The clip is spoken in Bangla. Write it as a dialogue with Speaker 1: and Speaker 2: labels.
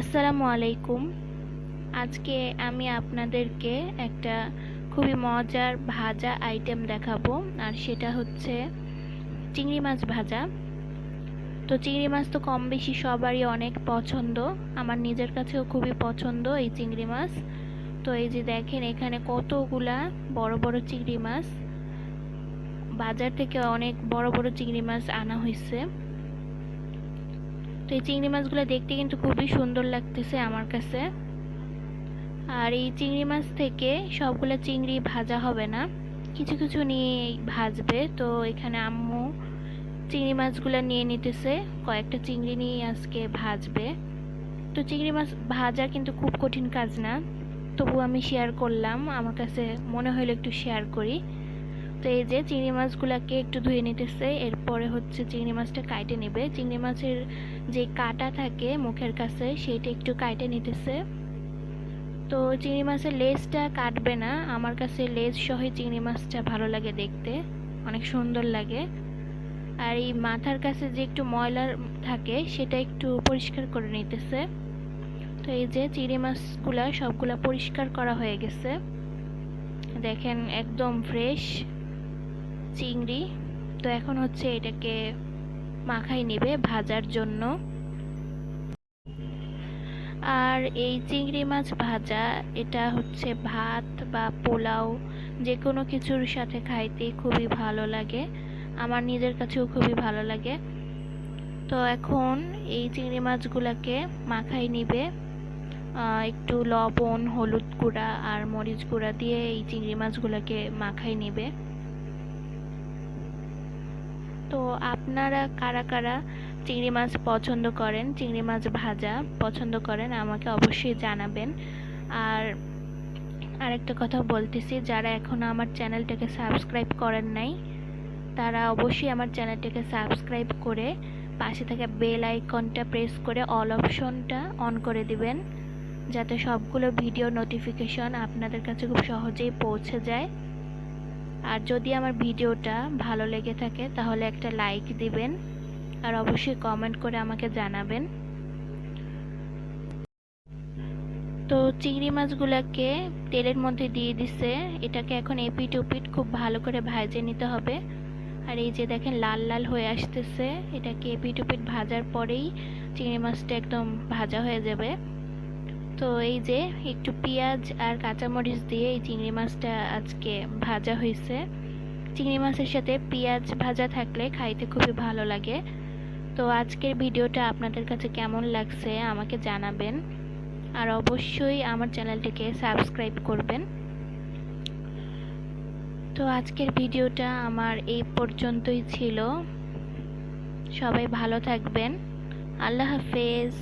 Speaker 1: আসসালামু আলাইকুম। আজকে আমি আপনাদেরকে একটা খুবই মজার ভাজা আইটেম দেখাবো, আর সেটা হচ্ছে চিংড়ি মাছ ভাজা। তো চিংড়ি মাছ তো কম বেশি সবারই অনেক পছন্দ, আমার নিজের কাছেও খুবই পছন্দ এই চিংড়ি মাছ। তো এই যে দেখেন, এখানে কতগুলা বড় বড় চিংড়ি মাছ। বাজার থেকে অনেক বড় বড় চিংড়ি মাছ আনা হয়েছে। তো এই চিংড়ি মাছগুলো দেখতে কিন্তু খুবই সুন্দর লাগতেছে আমার কাছে। আর এই চিংড়ি মাছ থেকে সবগুলো চিংড়ি ভাজা হবে না। কিছু কিছু নিয়ে ভাজবে। তো এখানে আম্মু চিংড়ি মাছগুলো নিয়ে নিতেছে। কয়েকটা চিংড়ি নিয়ে আজকে ভাজবে। তো চিংড়ি মাছ ভাজা কিন্তু খুব কঠিন কাজ না। তবু আমি শেয়ার করলাম। আমার কাছে মনে হলো একটু শেয়ার করি। তো এই যে চিংড়ি মাছগুলোকে একটু ধুয়ে নিতেছে, এরপরে হচ্ছে চিংড়ি মাছটা কাটে নেবে। চিংড়ি মাছের যে কাটা থাকে মুখের কাছে সেটা একটু কাটে নিতেছে। তো চিংড়ি মাছের লেজটা কাটবে না, আমার কাছে লেজ সহ চিংড়ি মাছটা ভালো লাগে দেখতে, অনেক সুন্দর লাগে। আর এই মাথার কাছে যে একটু ময়লা থাকে, সেটা একটু পরিষ্কার করে নিতেছে। তো এই যে চিংড়ি মাছগুলা সবগুলা পরিষ্কার করা হয়ে গেছে। দেখেন, একদম ফ্রেশ চিংড়ি। তো এখন হচ্ছে এটাকে মাখাই নেবে ভাজার জন্য। আর এই চিংড়ি মাছ ভাজা, এটা হচ্ছে ভাত বা পোলাও যে কোনো কিছুর সাথে খাইতে খুবই ভালো লাগে। আমার নিজের কাছেও খুবই ভালো লাগে। তো এখন এই চিংড়ি মাছগুলোকে মাখাই নিবে। একটু লবণ, হলুদ গুঁড়া আর মরিচ গুঁড়া দিয়ে এই চিংড়ি মাছগুলোকে মাখাই নেবে। তো আপনারা কারা কারা চিংড়ি মাছ পছন্দ করেন, চিংড়ি মাছ ভাজা পছন্দ করেন, আমাকে অবশ্যই জানাবেন। আর আরেকটা কথা বলতেছি, যারা এখনও আমার চ্যানেলটাকে সাবস্ক্রাইব করেন নাই, তারা অবশ্যই আমার চ্যানেলটাকে সাবস্ক্রাইব করে পাশে থাকা বেল আইকনটা প্রেস করে অল অপশনটা অন করে দিবেন, যাতে সবগুলো ভিডিও নোটিফিকেশন আপনাদের কাছে খুব সহজেই পৌঁছে যায়। আর যদি আমার ভিডিওটা ভালো লেগে থাকে, তাহলে একটা লাইক দিবেন আর অবশ্যই কমেন্ট করে আমাকে জানাবেন। তো চিংড়ি মাছগুলোকে তেলের মধ্যে দিয়ে দিছে। এটাকে এখন এপিট ওপিট খুব ভালো করে ভাজে নিতে হবে। আর এই যে দেখেন লাল লাল হয়ে আসতেছে, এটাকে এপিট ওপিট ভাজার পরেই চিংড়ি মাছটা একদম ভাজা হয়ে যাবে। তো এই যে একটু পেঁয়াজ আর কাঁচামরিচ দিয়ে এই চিংড়ি মাছটা আজকে ভাজা হয়েছে। চিংড়ি মাছের সাথে পেঁয়াজ ভাজা থাকলে খাইতে খুবই ভালো লাগে। তো আজকের ভিডিওটা আপনাদের কাছে কেমন লাগছে আমাকে জানাবেন। আর অবশ্যই আমার চ্যানেলটিকে সাবস্ক্রাইব করবেন। তো আজকের ভিডিওটা আমার এই পর্যন্তই ছিল। সবাই ভালো থাকবেন। আল্লাহ হাফেজ।